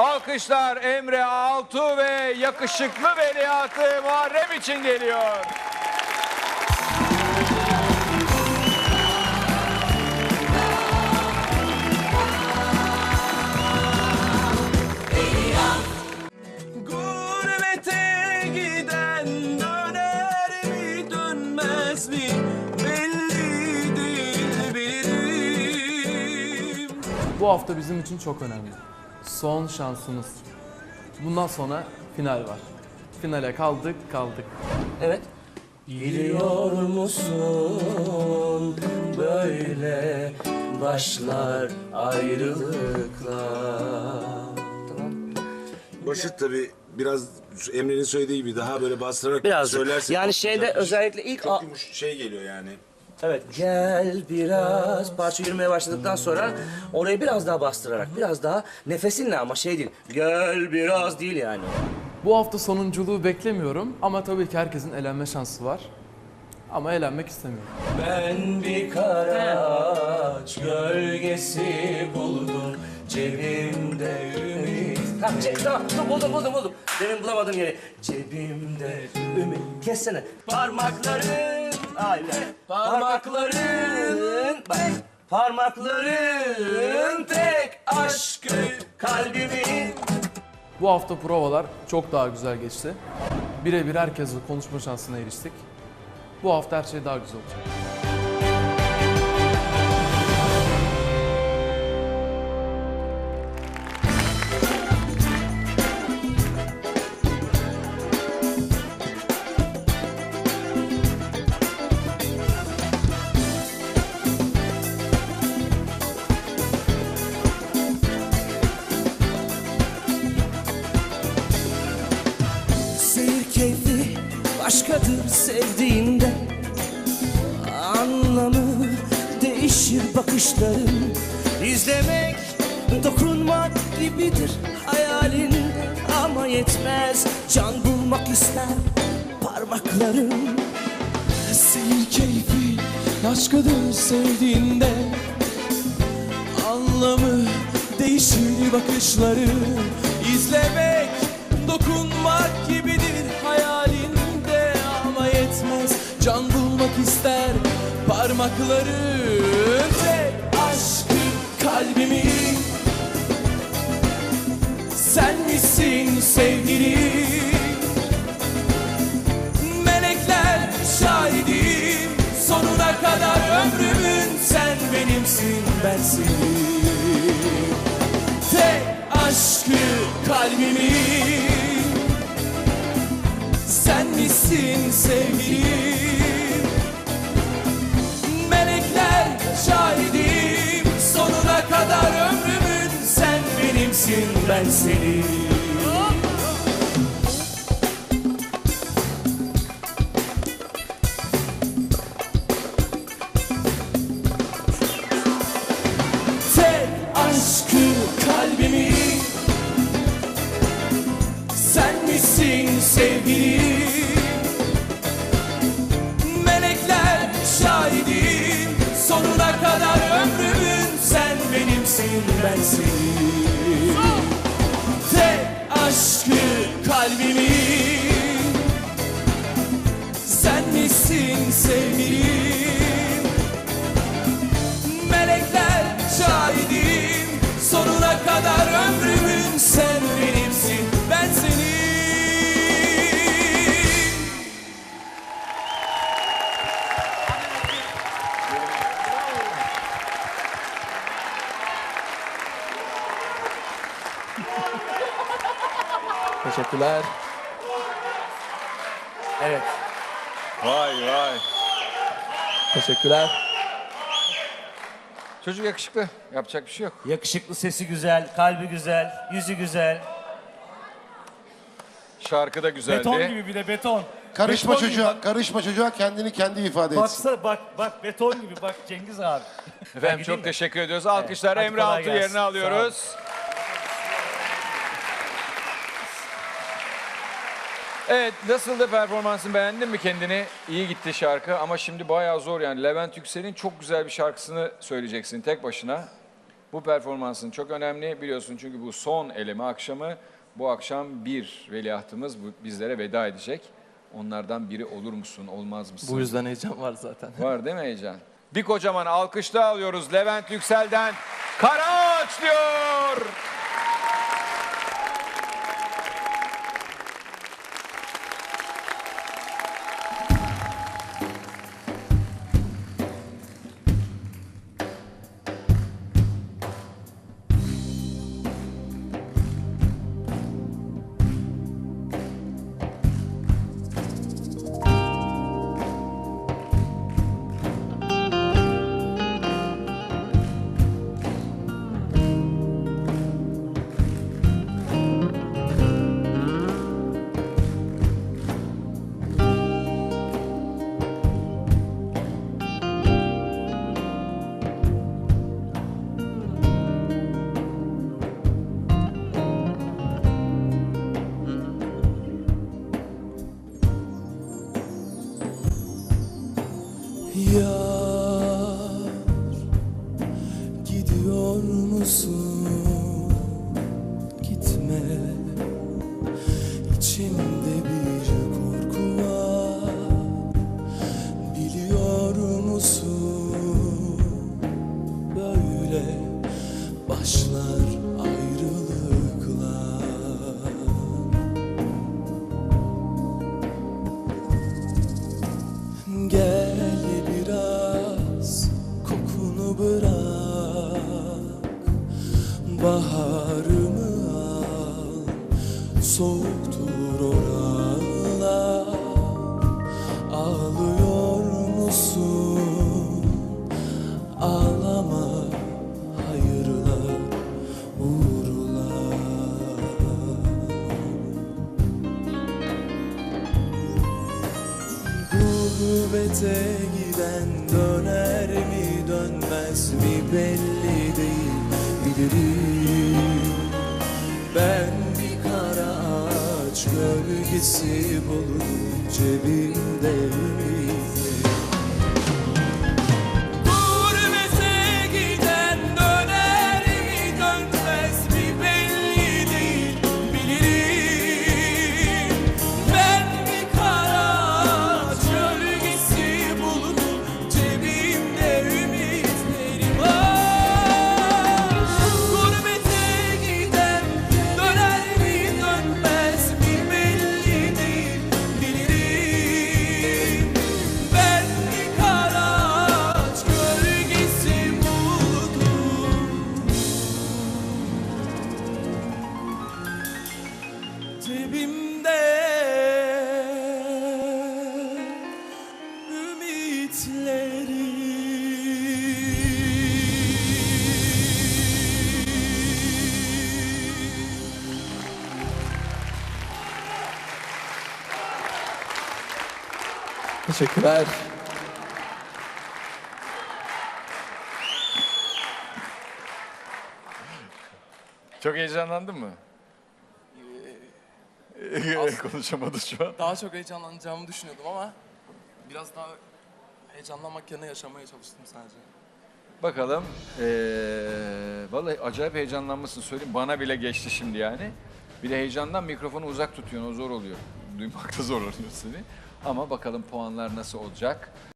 Alkışlar Emre Altu ve yakışıklı veliahtı Muharrem için geliyor. Gurbete giden döner mi dönmez mi belli değil bilirim. Bu hafta bizim için çok önemli. Son şansımız. Bundan sonra final var. Finale kaldık kaldık. Evet. Biliyor musun böyle başlar ayrılıklar. Basit tabii biraz Emre'nin söylediği gibi daha böyle bastırarak Biraz. söylersek. Yani çok şeyde güzelmiş. özellikle ilk Çok yumuş şey geliyor yani. Evet. Gel biraz parça yürümeye başladıktan sonra orayı biraz daha bastırarak biraz daha nefesinle ama şey değil. Gel biraz değil yani. Bu hafta sonunculuğu beklemiyorum ama tabii ki herkesin elenme şansı var. Ama elenmek istemiyorum. Ben bir karaç gölgesi buldum cebimde ümit. Tamam, çek, tamam, dur, buldum, buldum, buldum. Demin bulamadım yeri. Cebimde ümit. Kessene. Parmakların, dakika. Parmakların, bak. Parmakların tek aşkı kalbimin. Bu hafta provalar çok daha güzel geçti. Birebir herkesle konuşma şansına eriştik. Bu hafta her şey daha güzel olacak. Başkadır sevdiğinde Anlamı değişir bakışların. İzlemek, dokunmak gibidir hayalin Ama yetmez. Can bulmak ister parmakların. Seyir keyfi başkadır sevdiğinde Anlamı değişir bakışları. İzlemek, dokunmak gibidir can bulmak ister parmakların Tek aşkı kalbimin Sen misin sevgilim Melekler şahidim. Sonuna kadar ömrümün Sen benimsin ben senin Tek aşkı kalbimin Sen misin sevgilim benimsin ben aşkı kalbimin Sen misin sevgilim? Melekler şahidim. Sonuna kadar ömrümün Sen benimsin ben senin Teşekkürler. Evet. Vay vay. Teşekkürler. Çocuk yakışıklı. Yapacak bir şey yok. Yakışıklı sesi güzel, kalbi güzel, yüzü güzel. Şarkı da güzeldi. Beton gibi bir de beton. Karışma Beton gibi çocuğa, bak. karışma çocuğa kendini kendi ifade etsin. Baksana bak bak beton gibi bak Cengiz abi. Efendim gideyim çok mi? teşekkür ediyoruz. Alkışlar hadi Emre kolay Altu gelsin. yerine Sağ alıyoruz. Evet nasıldı performansın beğendin mi kendini? İyi gitti şarkı ama şimdi bayağı zor yani. Levent Yüksel'in çok güzel bir şarkısını söyleyeceksin tek başına. Bu performansın çok önemli biliyorsun çünkü bu son eleme akşamı. Bu akşam bir veliahtımız bizlere veda edecek. Onlardan biri olur musun, olmaz mısın? Bu yüzden heyecan var zaten. Var değil mi heyecan? Bir kocaman alkış daha alıyoruz Levent Yüksel'den. Karaağaç diyor. Yeah. Bırak. Baharımı al Soğuktur oralar Ağlıyor musun? Ağlama hayırlar uğurlar. Gurbete giden döner dönmez mi belli değil bilirim. Ben bir kara ağaç gölgesi bulurum cebimde ümitlerim Teşekkürler. Çok heyecanlandın mı? Konuşamadı şu an. Daha çok heyecanlanacağımı düşünüyordum ama biraz daha heyecanlanmak yerine yaşamaya çalıştım sadece. Bakalım. Ee, vallahi acayip heyecanlanmasın söyleyeyim. Bana bile geçti şimdi yani. Bir de heyecandan mikrofonu uzak tutuyorsun. O zor oluyor. Duymakta zorlanıyor seni. Ama bakalım puanlar nasıl olacak.